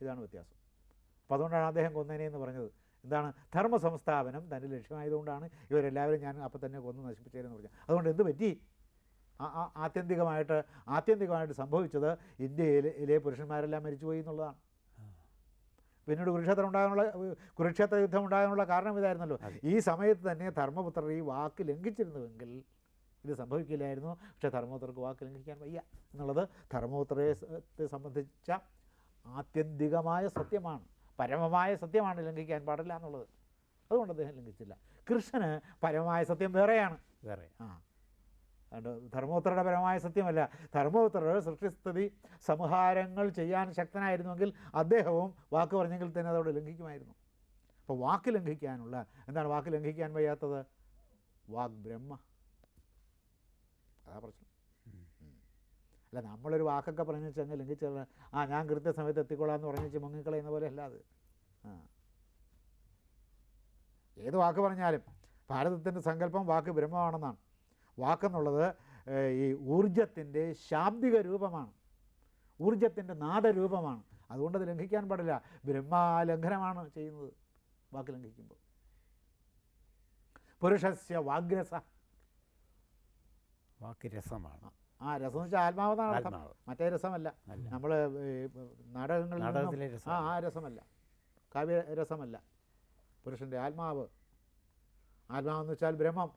ഇതാണ് വ്യത്യാസം. അപ്പോൾ അതുകൊണ്ടാണ് അദ്ദേഹം കൊന്നേനെ എന്ന് പറഞ്ഞത്. എന്താണ് ധർമ്മ സംസ്ഥാപനം തന്റെ ലക്ഷ്യമായതുകൊണ്ടാണ് ഇവരെല്ലാവരും ഞാൻ അപ്പം തന്നെ കൊന്ന് നശിപ്പിച്ചതെന്ന് പറഞ്ഞു അതുകൊണ്ട് എന്ത് പറ്റി? ആത്യന്തികമായിട്ട് ആത്യന്തികമായിട്ട് സംഭവിച്ചത് ഇന്ത്യയിലെ പുരുഷന്മാരെല്ലാം മരിച്ചുപോയി എന്നുള്ളതാണ്. പിന്നീട് കുരുക്ഷേത്രം ഉണ്ടാകാനുള്ള കുരുക്ഷേത്ര യുദ്ധം ഉണ്ടാകാനുള്ള കാരണം ഇതായിരുന്നല്ലോ. ഈ സമയത്ത് തന്നെ ധർമ്മപുത്രർ ഈ വാക്ക് ലംഘിച്ചിരുന്നുവെങ്കിൽ ഇത് സംഭവിക്കില്ലായിരുന്നു. പക്ഷേ ധർമ്മപുത്രർക്ക് വാക്ക് ലംഘിക്കാൻ വയ്യ. എന്നുള്ളത് ധർമ്മപുത്രയെ സംബന്ധിച്ച ആത്യന്തികമായ സത്യമാണ്. പരമമായ സത്യമാണ് ലംഘിക്കാൻ പാടില്ല എന്നുള്ളത്. അതുകൊണ്ട് അദ്ദേഹം ലംഘിച്ചില്ല. കൃഷ്ണന് പരമമായ സത്യം വേറെയാണ്. വേറെ. ആ. അതുകൊണ്ട് ധർമ്മപുത്രരുടെ പരമായ സത്യമല്ല. ധർമ്മപുത്രർ സൃഷ്ടിസ്ഥിതി സംഹാരങ്ങൾ ചെയ്യാൻ ശക്തനായിരുന്നുവെങ്കിൽ അദ്ദേഹവും വാക്ക് പറഞ്ഞെങ്കിൽ തന്നെ അതോടെ ലംഘിക്കുമായിരുന്നു. അപ്പോൾ വാക്ക് ലംഘിക്കാനുള്ള എന്താണ് വാക്ക് ലംഘിക്കാൻ വയ്യാത്തത്? വാഗ്ബ്രഹ്മ. അതാ പ്രശ്നം. അല്ല നമ്മളൊരു വാക്കൊക്കെ പറഞ്ഞു വെച്ച് അങ്ങ് ലംഘിച്ച ആ ഞാൻ കൃത്യസമയത്ത് എത്തിക്കോളാം എന്ന് പറഞ്ഞു വെച്ച് മുങ്ങിക്കളയുന്ന പോലെ അല്ല അത്. ആ. ഏത് വാക്ക് പറഞ്ഞാലും ഭാരതത്തിന്റെ സങ്കല്പം വാക്ക് ബ്രഹ്മമാണെന്നാണ്. വാക്കെന്നുള്ളത് ഈ ഊർജത്തിന്റെ ശാബ്ദിക രൂപമാണ്. ഊർജത്തിന്റെ നാദരൂപമാണ്. അതുകൊണ്ട് അത് ലംഘിക്കാൻ പാടില്ല. ബ്രഹ്മാലംഘനമാണ് ചെയ്യുന്നത് വാക്ക് ലംഘിക്കുമ്പോൾ. പുരുഷസ്യ വാഗ്രസ. വാക്ക് രസമാണ്. ആ രസം എന്ന് വെച്ചാൽ ആത്മാവെന്നാണ് അർത്ഥം. മറ്റേ രസമല്ല. നമ്മൾ നാടകങ്ങളിൽ ആ ആ രസമല്ല. കാവ്യ രസമല്ല. പുരുഷന്റെ ആത്മാവ്. ആത്മാവെന്ന് വെച്ചാൽ ബ്രഹ്മം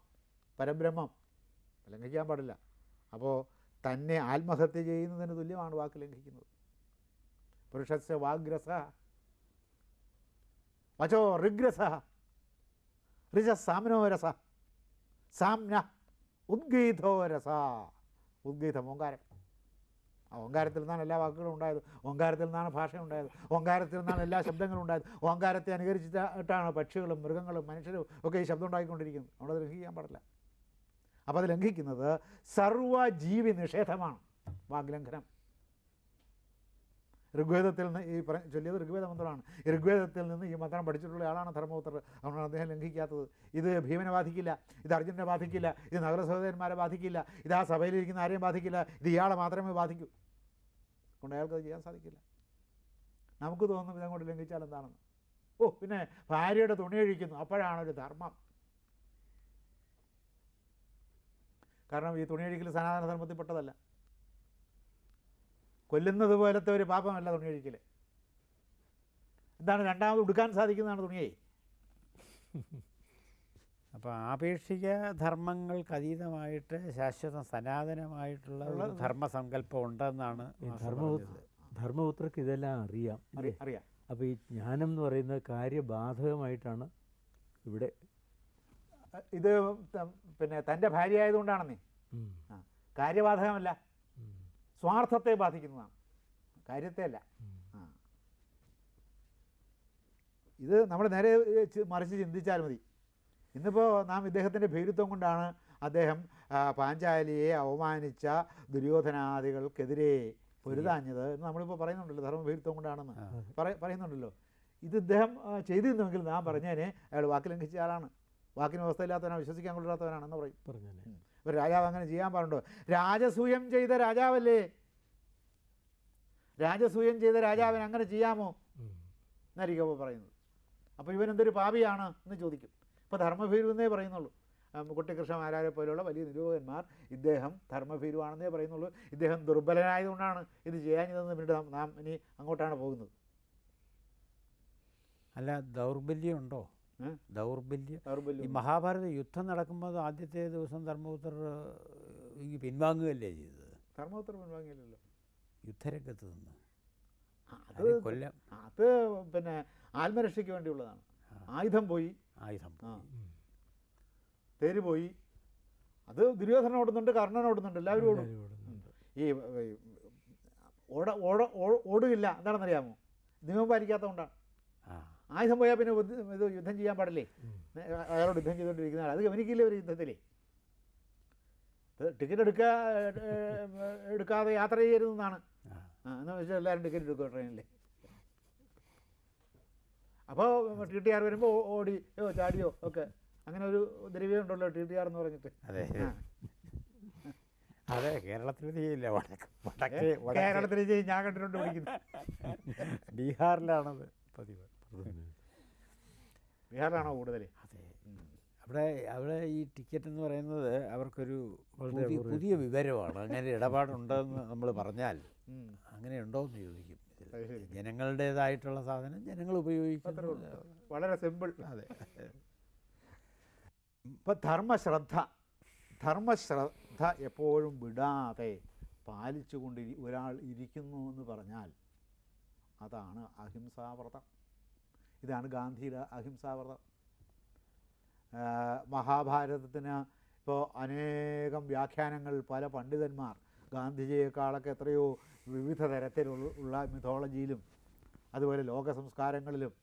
പരബ്രഹ്മം. ലംഘിക്കാൻ പാടില്ല. അപ്പോൾ തന്നെ ആത്മഹത്യ ചെയ്യുന്നതിന് തുല്യമാണ് വാക്ക് ലംഘിക്കുന്നത്. പുരുഷസ് വാഗ്രസ. വചോ ഋഗ്രസ. ഋജ സാമ്നോരസ സാമ്ന ഉദ്ഗീതോരസ ഉദ്ഗീതം ഓങ്കാരം. ആ ഓങ്കാരത്തിൽ നിന്നാണ് എല്ലാ വാക്കുകളും ഉണ്ടായത്. ഓങ്കാരത്തിൽ നിന്നാണ് ഭാഷ ഉണ്ടായത് ഓങ്കാരത്തിൽ നിന്നാണ് എല്ലാ ശബ്ദങ്ങളും ഉണ്ടായത്. ഓങ്കാരത്തെ അനുകരിച്ചിട്ടാണ് പക്ഷികളും മൃഗങ്ങളും മനുഷ്യരും ഒക്കെ ഈ ശബ്ദം ഉണ്ടാക്കിക്കൊണ്ടിരിക്കുന്നത് നമ്മളത് ലംഘിക്കാൻ പാടില്ല. അപ്പോൾ അത് ലംഘിക്കുന്നത് സർവജീവി നിഷേധമാണ് വാഗ്ലംഘനം. ഋഗ്വേദത്തിൽ നിന്ന് ഈ പറ ചൊല്ലിയത് ഋഗ്വേദ മന്ത്രമാണ്. ഋഗ്വേദത്തിൽ നിന്ന് ഈ മന്ത്രം പഠിച്ചിട്ടുള്ള ആളാണ് ധർമ്മപുത്രർ. അതുകൊണ്ടാണ് അദ്ദേഹം ലംഘിക്കാത്തത്. ഇത് ഭീമനെ ബാധിക്കില്ല ഇത് അർജുനെ ബാധിക്കില്ല ഇത് നഗരസഹോദരന്മാരെ ബാധിക്കില്ല ഇത് ആ സഭയിലിരിക്കുന്ന ആരെയും ബാധിക്കില്ല ഇത് ഇയാളെ മാത്രമേ ബാധിക്കൂ. അതുകൊണ്ട് അയാൾക്ക് അത് ചെയ്യാൻ സാധിക്കില്ല. നമുക്ക് തോന്നും ഇതങ്ങോട്ട് ലംഘിച്ചാൽ എന്താണെന്ന്? ഓ പിന്നെ ഭാര്യയുടെ തുണി അഴിക്കുന്നു. അപ്പോഴാണ് ഒരു ധർമ്മം. കാരണം ഈ തുണി അഴിക്കൽ സനാതന ധർമ്മത്തിൽപ്പെട്ടതല്ല കൊല്ലുന്നത് പോലത്തെ ഒരു പാപമല്ല തുണി ഒഴിക്കൽ എന്താണ് രണ്ടാമത് ഉടുക്കാൻ സാധിക്കുന്നതാണ് തുണിയെ അപ്പോൾ ആപേക്ഷിക ധർമ്മങ്ങൾക്ക് അതീതമായിട്ട് ശാശ്വത സനാതനമായിട്ടുള്ള ഒരു. ധർമ്മസങ്കല്പം ഉണ്ടെന്നാണ്. ധർമ്മപുത്രക്ക് ഇതെല്ലാം അറിയാം? അറിയാം അപ്പോൾ ഈ ജ്ഞാനം എന്ന് പറയുന്നത് കാര്യബാധകമായിട്ടാണ് ഇവിടെ ഇത് പിന്നെ തന്റെ ഭാര്യ ആയതുകൊണ്ടാണെന്നേ കാര്യബാധകമല്ല സ്വാർത്ഥത്തെ ബാധിക്കുന്നതാണ്. കാര്യത്തെ അല്ല. ആ. ഇത് നമ്മൾ നേരെ മറിച്ച് ചിന്തിച്ചാൽ മതി. ഇന്നിപ്പോൾ നാം ഇദ്ദേഹത്തിന്റെ ഭീരുത്വം കൊണ്ടാണ് അദ്ദേഹം പാഞ്ചാലിയെ അവമാനിച്ച ദുര്യോധനാദികൾക്കെതിരെ പൊരുതാഞ്ഞത് എന്ന് നമ്മളിപ്പോൾ പറയുന്നുണ്ടല്ലോ ധർമ്മഭീരുത്വം കൊണ്ടാണെന്ന്. പറയുന്നുണ്ടല്ലോ. ഇത് ഇദ്ദേഹം ചെയ്തിരുന്നുവെങ്കിൽ നാം പറഞ്ഞേനെ അയാൾ വാക്ക് ലംഘിച്ച ആളാണ്. വാക്കിന് വ്യവസ്ഥയില്ലാത്തവനാണ് വിശ്വസിക്കാൻ കൊള്ളാത്തവനാണെന്ന് പറയും. പറഞ്ഞേ ഒരു രാജാവ് അങ്ങനെ ചെയ്യാൻ പാടുണ്ടോ? രാജസൂയം ചെയ്ത രാജാവല്ലേ? രാജസൂയം ചെയ്ത രാജാവിന് അങ്ങനെ ചെയ്യാമോ. എന്നായിരിക്കും പറയുന്നത്. അപ്പോൾ ഇവൻ എന്തൊരു പാപിയാണ് എന്ന് ചോദിക്കും. ഇപ്പോൾ ധർമ്മഭീരു എന്നേ പറയുന്നുള്ളൂ കുട്ടികൃഷ്ണ ആരാരെ പോലെയുള്ള വലിയ നിരൂപകന്മാർ ഇദ്ദേഹം ധർമ്മഭീരുവാണെന്നേ പറയുന്നുള്ളൂ. ഇദ്ദേഹം ദുർബലനായതുകൊണ്ടാണ് ഇത് ചെയ്യാഞ്ഞതെന്ന് പിന്നീട് നാം- ഇനി അങ്ങോട്ടാണ് പോകുന്നത്. അല്ല ദൗർബല്യം ഉണ്ടോ ഏ? ദൗർബല്യം. ഈ മഹാഭാരത യുദ്ധം നടക്കുമ്പോൾ ആദ്യത്തെ ദിവസം ധർമ്മപുത്രർ പിൻവാങ്ങുകയല്ലേ ചെയ്തത്? ധർമ്മപുത്ര പിൻവാങ്ങിയില്ലല്ലോ. യുദ്ധരംഗത്ത് നിന്ന്. അത് കൊല്ലം. അത് പിന്നെ ആത്മരക്ഷയ്ക്ക് വേണ്ടിയുള്ളതാണ്. ആയുധം പോയി. ആയുധം. തേര് പോയി. അത് ദുര്യോധന ഓടുന്നുണ്ട് കർണൻ ഓടുന്നുണ്ട് എല്ലാവരും ഓടും. ഈ ഓട ഓട ഓടുകില്ല. ഓടുകയില്ല എന്താണെന്നറിയാമോ? നിയമം പാലിക്കാത്തതുകൊണ്ടാണ്. ആയുധം പോയാൽ പിന്നെ ഇത് യുദ്ധം ചെയ്യാൻ പാടില്ലേ. അയാളോട് യുദ്ധം ചെയ്തുകൊണ്ടിരിക്കുന്ന ആൾ അത് ഗവനിക്കില്ല ഒരു യുദ്ധത്തിലേ? ടിക്കറ്റ് എടുക്കുക എടുക്കാതെ യാത്ര ചെയ്യരുതെന്നാണ് എന്ന് വെച്ചാൽ എല്ലാവരും ടിക്കറ്റ് എടുക്കുക ട്രെയിനിൽ അപ്പോൾ ടി ടി ആർ വരുമ്പോൾ ഓടിയോ ചാടിയോ ഒക്കെ. അങ്ങനെ ഒരു ദ്രവ്യം ഉണ്ടല്ലോ ടി ടി ആർ എന്ന് പറഞ്ഞിട്ട്. അതെ. അതെ കേരളത്തിൽ ചെയ്യില്ല. വടക്ക് വടക്ക് വടക്ക്. കേരളത്തിൽ ചെയ്യും ഞാൻ കണ്ടിട്ടുണ്ട് വിളിക്കുന്നത് ബീഹാറിലാണത് പതിവ്. ബീഹാറിലാണോ കൂടുതൽ അതെ. അവിടെ അവിടെ ഈ ടിക്കറ്റ് എന്ന് പറയുന്നത് അവർക്കൊരു പുതിയ പുതിയ വിവരമാണ്. അങ്ങനെ ഇടപാടുണ്ടെന്ന് നമ്മൾ പറഞ്ഞാൽ അങ്ങനെ ഉണ്ടോ എന്ന് ചോദിക്കും. ജനങ്ങളുടേതായിട്ടുള്ള സാധനം ജനങ്ങൾ ഉപയോഗിക്കുന്നു. വളരെ സിമ്പിൾ. അതെ. ഇപ്പം ധർമ്മശ്രദ്ധ ധർമ്മശ്രദ്ധ എപ്പോഴും വിടാതെ പാലിച്ചുകൊണ്ട് ഒരാൾ ഇരിക്കുന്നു എന്ന് പറഞ്ഞാൽ അതാണ് അഹിംസാവ്രതം. ഇതാണ് ഗാന്ധിയുടെ അഹിംസാവ്രതം. മഹാഭാരതത്തിന് ഇപ്പോൾ അനേകം വ്യാഖ്യാനങ്ങൾ പല പണ്ഡിതന്മാർ ഗാന്ധിജിയെക്കാളൊക്കെ എത്രയോ വിവിധ തരത്തിലുള്ള മിഥോളജിയിലും അതുപോലെ ലോക സംസ്കാരങ്ങളിലും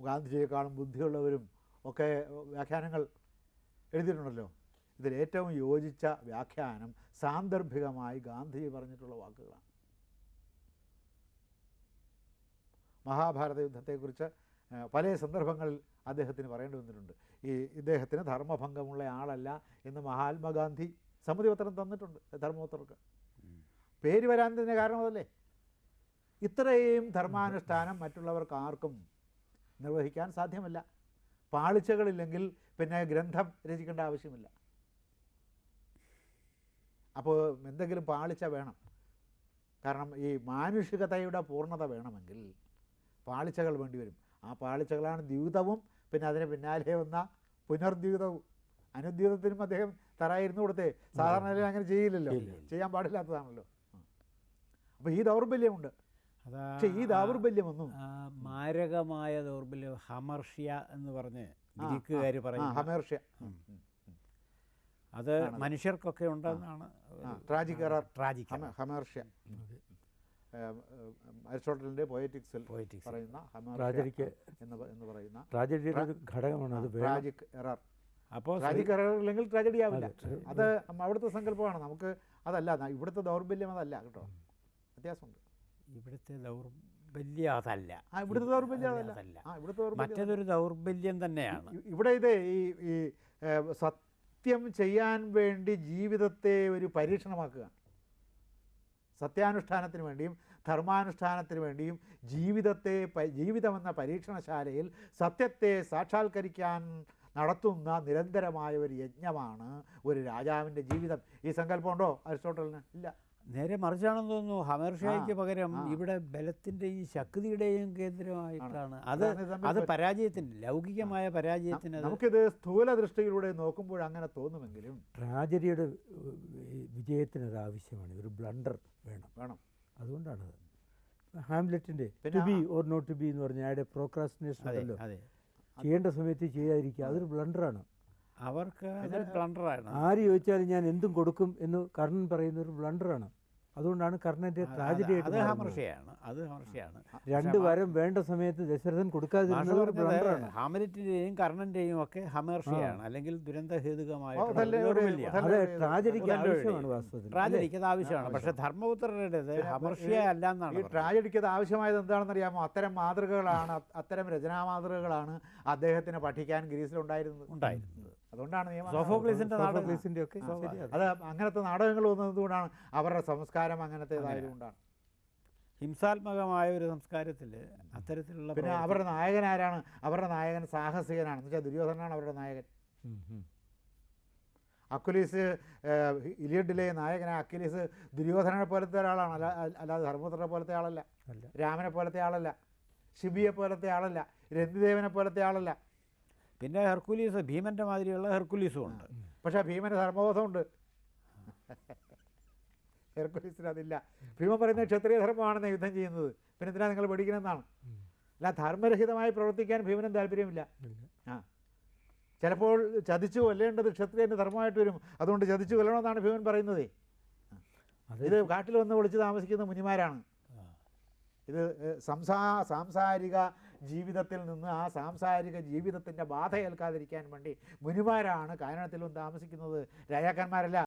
ഗാന്ധിജിയെക്കാളും ബുദ്ധിയുള്ളവരും ഒക്കെ വ്യാഖ്യാനങ്ങൾ എഴുതിയിട്ടുണ്ടല്ലോ. ഇതിൽ ഏറ്റവും യോജിച്ച വ്യാഖ്യാനം സാന്ദർഭികമായി ഗാന്ധിജി പറഞ്ഞിട്ടുള്ള വാക്കുകളാണ്. മഹാഭാരത യുദ്ധത്തെക്കുറിച്ച് പല സന്ദർഭങ്ങളിൽ അദ്ദേഹത്തിന് പറയേണ്ടി വന്നിട്ടുണ്ട്. ഈ ഇദ്ദേഹത്തിന് ധർമ്മഭംഗമുള്ള ആളല്ല എന്ന് മഹാത്മാഗാന്ധി സമ്മതിപത്രം തന്നിട്ടുണ്ട് ധർമ്മപുത്രർക്ക് പേര് വരാൻ തന്നെ കാരണം അതല്ലേ? ഇത്രയും ധർമാനുഷ്ഠാനം മറ്റുള്ളവർക്ക് ആർക്കും നിർവഹിക്കാൻ സാധ്യമല്ല. പാളിച്ചകളില്ലെങ്കിൽ പിന്നെ ഗ്രന്ഥം രചിക്കേണ്ട ആവശ്യമില്ല. അപ്പോൾ എന്തെങ്കിലും പാളിച്ച വേണം. കാരണം ഈ മാനുഷികതയുടെ പൂർണത വേണമെങ്കിൽ പാളിച്ചകൾ വേണ്ടി വരും. ആ പാളിച്ചകളാണ് ദ്യൂതവും പിന്നെ അതിന് പിന്നാലെ വന്ന പുനർദ്യൂതവും അനുദ്യൂതത്തിനും അദ്ദേഹം തറായിരുന്നു കൊടുത്തേ. സാധാരണ അങ്ങനെ ചെയ്യില്ലല്ലോ. ചെയ്യാൻ പാടില്ലാത്തതാണല്ലോ. അപ്പോൾ ഈ ദൗർബല്യമുണ്ട്. അതാ പക്ഷേ ഈ ദൗർബല്യമൊന്നും ആ മാരകമായ ദൗർബല്യം ഹമർഷ്യ എന്ന് പറഞ്ഞ് ഗ്രീക്കുകാർ ഹമേർഷ്യ. അത് മനുഷ്യർക്കൊക്കെ ഉണ്ടെന്നാണ് ട്രാജിക് ട്രാജിക് ഹമേർഷ്യ. അരിസ്റ്റോട്ടലിന്റെ പോയറ്റിക്സിൽ. പറയുന്ന ട്രാജഡിക്ക് എന്ന് എന്ന് പറയുന്ന ട്രാജഡിയുടെ ഒരു ഘടകമാണ് അത് ട്രാജിക് എറർ അപ്പോൾ ട്രാജിക് എറർ ഇല്ലെങ്കിൽ ട്രാജഡി ആവില്ല. അത് അവിടുത്തെ സങ്കല്പമാണ്. നമുക്ക് അതല്ല ഇവിടുത്തെ ദൗർബല്യം അതല്ല കേട്ടോ. വ്യത്യാസമുണ്ട്. ഇവിടുത്തെ ദൗർബല്യം അതല്ല. ഇവിടുത്തെ ദൗർബല്യം അതല്ല. ഇവിടുത്തെ മറ്റേതൊരു ദൗർബല്യം തന്നെയാണ്. ഇവിടെ ഇത് ഈ ഈ സത്യം ചെയ്യാൻ വേണ്ടി ജീവിതത്തെ ഒരു പരീക്ഷണമാക്കുക സത്യാനുഷ്ഠാനത്തിന് വേണ്ടിയും ധർമാനുഷ്ഠാനത്തിന് വേണ്ടിയും ജീവിതത്തെ ജീവിതമെന്ന പരീക്ഷണശാലയിൽ സത്യത്തെ സാക്ഷാത്കരിക്കാൻ നടത്തുന്ന നിരന്തരമായ ഒരു യജ്ഞമാണ് ഒരു രാജാവിന്റെ ജീവിതം. ഈ സങ്കല്പമുണ്ടോ അരിസ്റ്റോട്ടലിന്? ഇല്ല. നേരെ മറിച്ചാണെന്ന് തോന്നുന്നു. ഹമർഷായ്ക്ക് പകരം. ഇവിടെ ബലത്തിന്റെയും ശക്തിയുടെയും കേന്ദ്രമായിട്ടാണ്. അത് അത് പരാജയത്തിന് ലൗകികമായ പരാജയത്തിന് നമുക്കിത് സ്ഥൂല ദൃഷ്ടിയിലൂടെ നോക്കുമ്പോൾ അങ്ങനെ തോന്നുമെങ്കിലും ട്രാജഡിയുടെ വിജയത്തിന് അത് ആവശ്യമാണ്. ഒരു ബ്ലണ്ടർ വേണം. വേണം. അതുകൊണ്ടാണ് ഹാംലെറ്റിന്റെ പിന്നെ to be or not to be എന്ന് പറഞ്ഞ അയാളുടെ പ്രോക്രാസ്റ്റിനേഷൻ ചെയ്യേണ്ട സമയത്ത് ചെയ്യാതിരിക്കുക. അതൊരു ബ്ലണ്ടറാണ്. അവർക്ക് ആര് ചോദിച്ചാലും ഞാൻ എന്തും കൊടുക്കും എന്ന് കർണൻ പറയുന്ന ഒരു ബ്ലണ്ടറാണ് അതുകൊണ്ടാണ് കർണന്റെ ട്രാജഡി അത് ഹമർഷയാണ് അത് ഹമർഷയാണ്. രണ്ട് വരം വേണ്ട സമയത്ത് ദശരഥൻ കൊടുക്കാതിരുന്നത് ഒരു ബ്ലണ്ടറാണ് ഹാമലറ്റിന്റെയും കർണന്റെയും ഒക്കെ ഹമർഷയാണ് അല്ലെങ്കിൽ ദുരന്ത ഒരു- ദൗർബല്യമാണ്. അതല്ലേ അത് ട്രാജഡിക്ക് ആവശ്യമാണ് വാസ്തവത്തിൽ. ട്രാജഡിക്ക് അത് ആവശ്യമാണ്. പക്ഷെ ധർമ്മപുത്രരുടേത് ഹമർഷിയ അല്ല ഈ എന്നാണ് പറഞ്ഞത്. ട്രാജഡിക്ക് അത് ആവശ്യമായത് എന്താണെന്ന് അറിയാമോ അത്തരം മാതൃകകളാണ് അത്തരം രചനാ മാതൃകകളാണ് അദ്ദേഹത്തിന് പഠിക്കാൻ ഗ്രീസിലുണ്ടായിരുന്നത്. ഉണ്ടായിരുന്നത്. അതുകൊണ്ടാണ് നിയമം സോഫോക്ലീസിന്റെ നാടകം. സോഫോക്ലീസിന്റെ ഒക്കെ ശരിയാണ് അത് അങ്ങനത്തെ നാടകങ്ങൾ വന്നതുകൊണ്ടാണ് അവരുടെ സംസ്കാരം അങ്ങനത്തേതായതുകൊണ്ടാണ് ഹിംസാത്മകമായ ഒരു സംസ്കാരത്തിൽ അത്തരത്തിലുള്ള പിന്നെ അവരുടെ നായകൻ ആരാണ്? അവരുടെ നായകൻ സാഹസികനാണ്. എന്ന് വെച്ചാൽ ദുര്യോധനാണ് അവരുടെ നായകൻ. അക്കുലീസ് ഇലിയഡിലെ നായകനായ അക്കുലീസ് ദുര്യോധനനെ പോലത്തെ ഒരാളാണ്. അല്ല അല്ലാതെ ധർമ്മപുത്രനെ പോലത്തെ ആളല്ല. രാമനെ പോലത്തെ ആളല്ല. ശിബിയെ പോലത്തെ ആളല്ല. രന്തിദേവനെ പോലത്തെ ആളല്ല. പിന്നെ ഹെർക്കുലീസ് ഭീമന്റെ മാതിരിയുള്ള ഹെർക്കുലീസും ഉണ്ട്. പക്ഷേ ഭീമന് ധർമ്മബോധമുണ്ട്. ഹെർക്കുലീസിന് അതില്ല ഭീമൻ പറയുന്നത് ക്ഷത്രിയ ധർമ്മമാണെന്ന് യുദ്ധം ചെയ്യുന്നത്. പിന്നെ എന്തിനാ നിങ്ങൾ പഠിക്കണമെന്നാണ് അല്ല ധർമ്മരഹിതമായി പ്രവർത്തിക്കാൻ ഭീമനും താല്പര്യമില്ല. ആ. ചിലപ്പോൾ ചതിച്ചു കൊല്ലേണ്ടത് ക്ഷത്രിയന്റെ ധർമ്മമായിട്ട് വരും. അതുകൊണ്ട് ചതിച്ചു കൊല്ലണമെന്നാണ് ഭീമൻ പറയുന്നത്. ഇത് കാട്ടിൽ വന്ന് വിളിച്ച് താമസിക്കുന്ന മുനിമാരാണ്. ഇത് സംസാ സാംസാരിക ജീവിതത്തിൽ നിന്ന് ആ സാംസാരിക ജീവിതത്തിന്റെ ബാധ ഏൽക്കാതിരിക്കാൻ വേണ്ടി മുനിമാരാണ് കാനനത്തിലും താമസിക്കുന്നത് രാജാക്കന്മാരല്ല.